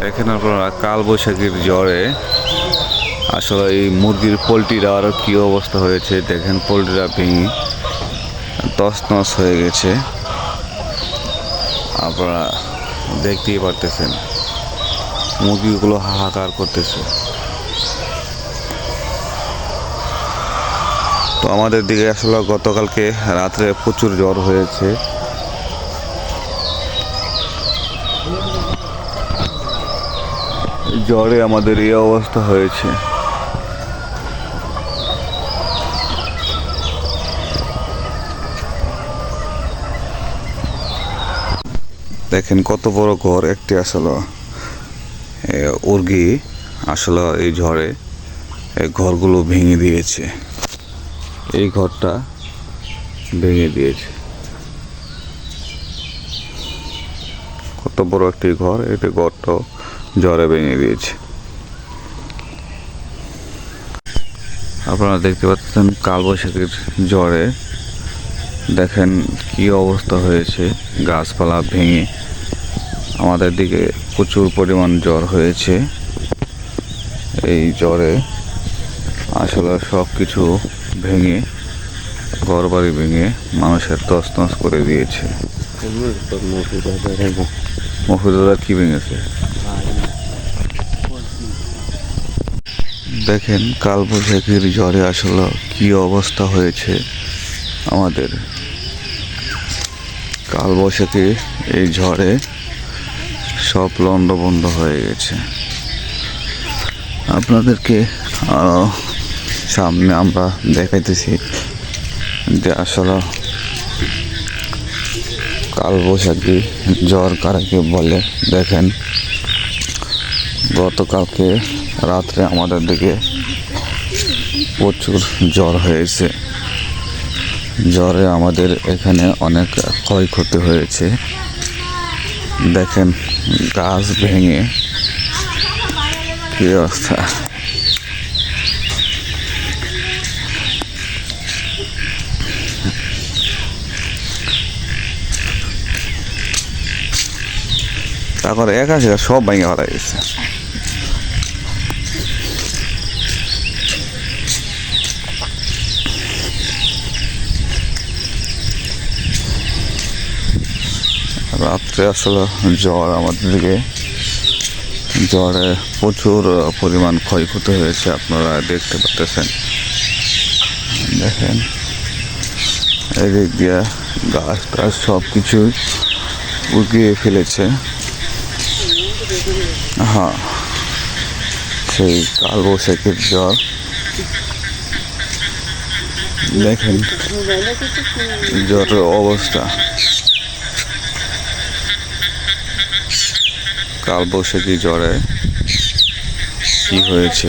দেখেন আপনারা কালবৈশাখীর জ্বরে আসলে এই মুরগির পোলট্রিরা আরও কী অবস্থা হয়েছে? দেখেন পোলট্রিরা ভেঙে তস নস হয়ে গেছে। আপনারা দেখতেই পারতেছেন। মুরগিগুলো হাহাকার করতেছে। তো আমাদের দিকে আসলে গতকালকে রাত্রে প্রচুর জ্বর হয়েছে। জ্বরে আমাদের এই অবস্থা হয়েছে। দেখেন কত বড় ঘর একটি আসলে। উর্গি আসলে এই ঝড়ে ঘরগুলো ভেঙে দিয়েছে। এই ঘরটা ভেঙে দিয়েছে। কত বড় একটি ঘর, এটি ঘরটাও জ্বরে ভেঙে দিয়েছে আপনারা দেখতে পাচ্ছেন কালবৈশাখীর জ্বরে। দেখেন কি অবস্থা হয়েছে। গাছপালা ভেঙে আমাদের দিকে প্রচুর পরিমাণ জ্বর হয়েছে। এই জ্বরে আসলে সব কিছু ভেঙে ঘরবাড়ি ভেঙে মানুষের তছনছ করে দিয়েছে। মফিদুল্লাহ কি ভেঙেছে? দেখেন, কালবৈশাখীর জ্বরে আসলে কি অবস্থা হয়েছে আমাদের। কালবৈশাখী এই ঝড়ে সব লন্ডবন্ধ হয়ে গেছে। আপনাদেরকে আরও সামনে আমরা দেখাইতেছি যে আসলে কালবৈশাখী জ্বর কারাকে বলে। দেখেন, গতকালকে রাত্রে আমাদের দিকে প্রচুর জ্বর হয়েছে। জ্বরে আমাদের এখানে অনেক ক্ষয়ক্ষতি হয়েছে। দেখেন, গাছ ভেঙে কি অবস্থা। তারপরে এক আছে সব ভেঙে হারা গেছে রাত্রে আসলে জ্বর আমাদের দিকে। জ্বরে প্রচুর পরিমাণ ক্ষয়ক্ষতি হয়েছে, আপনারা দেখতে পাচ্ছেন। দেখেন, এদিক দিয়ে গাছ টাছ সব কিছুই উগিয়ে ফেলেছে। হ্যাঁ সেই কালবৈশাখীর জ্বর। দেখেন, জ্বরের অবস্থা। কালবৈশাখী জ্বরে? কি হয়েছে?